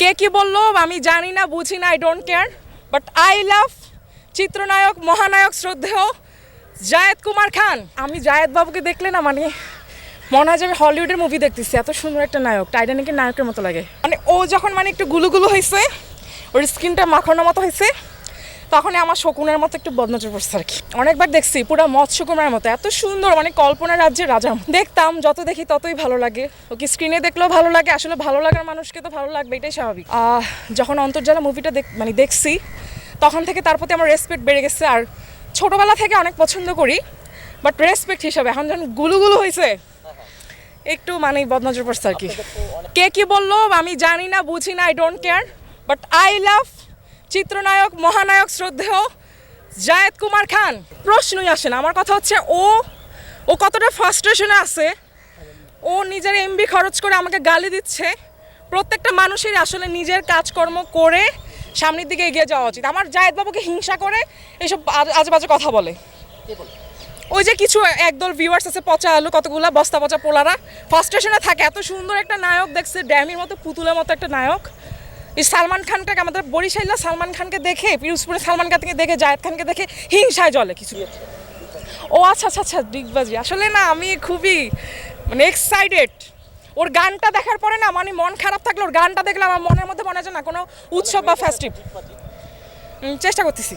কে কি বলল আমি জানি না, বুঝি না I don't care but I love চিত্রনায়ক, মহানায়ক শ্রদ্ধেয় জায়েদ কুমার খান। আমি জায়েদ বাবুকে দেখলে না মানে মনে হয় যে আমি হলিউডের মুভি দেখতেছি, এত সুন্দর একটা নায়ক টাইটানিকের নায়কের মতো লাগে। মানে ও যখন মানে একটু গুলুগুলো হয়েছে ওর স্কিনটা মাখানোর মতো হয়েছে তখনই আমার শকুনের মতো একটু বদনজর পড়ছে আর কি। অনেকবার দেখছি পুরো মৎস্য কুমারের মতো এত সুন্দর মানে কল্পনা রাজ্যের রাজা। দেখতাম যত দেখি ততই ভালো লাগে। ওকে স্ক্রিনে দেখলেও ভালো লাগে আসলে ভালো লাগার মানুষকে তো ভালো লাগবে এটাই স্বাভাবিক। যখন অন্তর্জালা মুভিটা দেখ মানে দেখছি তখন থেকে তার প্রতি আমার রেসপেক্ট বেড়ে গেছে। আর ছোটবেলা থেকে অনেক পছন্দ করি বাট রেসপেক্ট হিসাবে এখন যখন গুলুগুলু হয়েছে একটু মানে বদনজর পড়ছে আর কি। কে কি বলল আমি জানি না বুঝি না I don't care but I love চিত্রনায়ক মহানায়ক শ্রদ্ধেয় জায়েদ কুমার খান। প্রশ্নই আসে না। আমার কথা হচ্ছে ও ও কতটা ফ্রাস্ট্রেশনে আছে। ও নিজের এমবি খরচ করে আমাকে গালি দিচ্ছে। প্রত্যেকটা মানুষের আসলে নিজের কাজকর্ম করে সামনের দিকে এগিয়ে যাওয়া উচিত। আমার জায়েদ বাবুকে হিংসা করে এসব আজ- আজেবাজে কথা বলে। ওই যে কিছু একদল ভিউয়ার্স আছে পচা আলু কতগুলা বস্তা পচা পোলারা। ফার্স্টেশনে থাকে। এত সুন্দর একটা নায়ক দেখছে ড্যামির মতো পুতুলের মতো একটা নায়ক। এই সালমান খানটাকে আমাদের বরিশাইলা সালমান খানকে দেখে পিরোজপুরে সালমান খানকে দেখে, জায়েদ খানকে দেখে হিংসায় জলে কিছু। ও আচ্ছা আচ্ছা আচ্ছা ডিগবাজি আসলে না, আমি খুবই মানে এক্সাইটেড ওর গানটা দেখার পরে না মানে মন খারাপ থাকলে ওর গানটা দেখলে আমার মনের মধ্যে মনে হয় না, কোনো উৎসব বা ফেস্টিভ চেষ্টা করতেছি।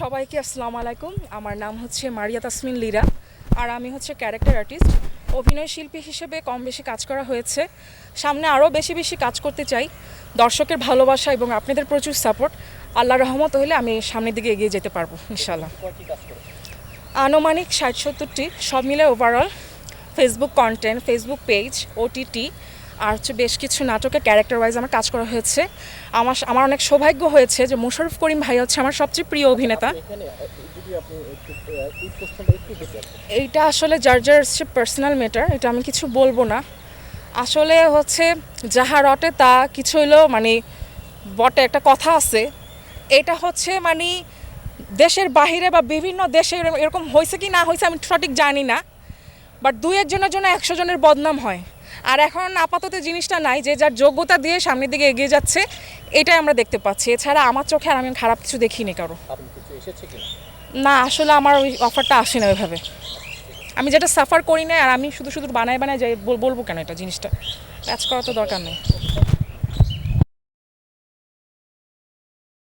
সবাইকে আসসালামু আলাইকুম। আমার নাম হচ্ছে মারিয়া তাসমিন লিরা আর আমি হচ্ছে ক্যারেক্টার আর্টিস্ট অভিনয় শিল্পী হিসেবে কম বেশি কাজ করা হয়েছে। সামনে আরও বেশি বেশি কাজ করতে চাই। দর্শকের ভালোবাসা এবং আপনাদের প্রচুর সাপোর্ট আল্লাহ রহমত হলে আমি সামনের দিকে এগিয়ে যেতে পারব ইনশাল্লাহ আনুমানিক ষাট সত্তরটি সব মিলে overall Facebook content Facebook page OTT আর হচ্ছে বেশ কিছু নাটকে ক্যারেক্টার ওয়াইজ আমার কাজ করা হয়েছে। আমার আমার অনেক সৌভাগ্য হয়েছে যে মোশাররফ করিম ভাই হচ্ছে আমার সবচেয়ে প্রিয় অভিনেতা। এইটা আসলে যার যার হচ্ছে পার্সোনাল ম্যাটার এটা আমি কিছু বলব না। আসলে হচ্ছে যাহা রটে তা কিছু হইলেও মানে বটে একটা কথা আছে। এটা হচ্ছে মানে দেশের বাহিরে বা বিভিন্ন দেশে এরকম হয়েছে কি না হয়েছে আমি সঠিক জানি না। বাট দুই একজনের জন্য একশো জনের বদনাম হয়। আর এখন আপাতত জিনিসটা নাই যে যার যোগ্যতা দিয়ে সামনের দিকে এগিয়ে যাচ্ছে এটাই আমরা দেখতে পাচ্ছি। এছাড়া আমার চোখে আর আমি খারাপ কিছু দেখিনি কারও। না আসলে আমার ওই অফারটা আসে না ওইভাবে। আমি যেটা সাফার করি না আর আমি শুধু শুধু বানায় বানায় যাই বলব কেন এটা জিনিসটা? কাজ করা তো দরকার নেই।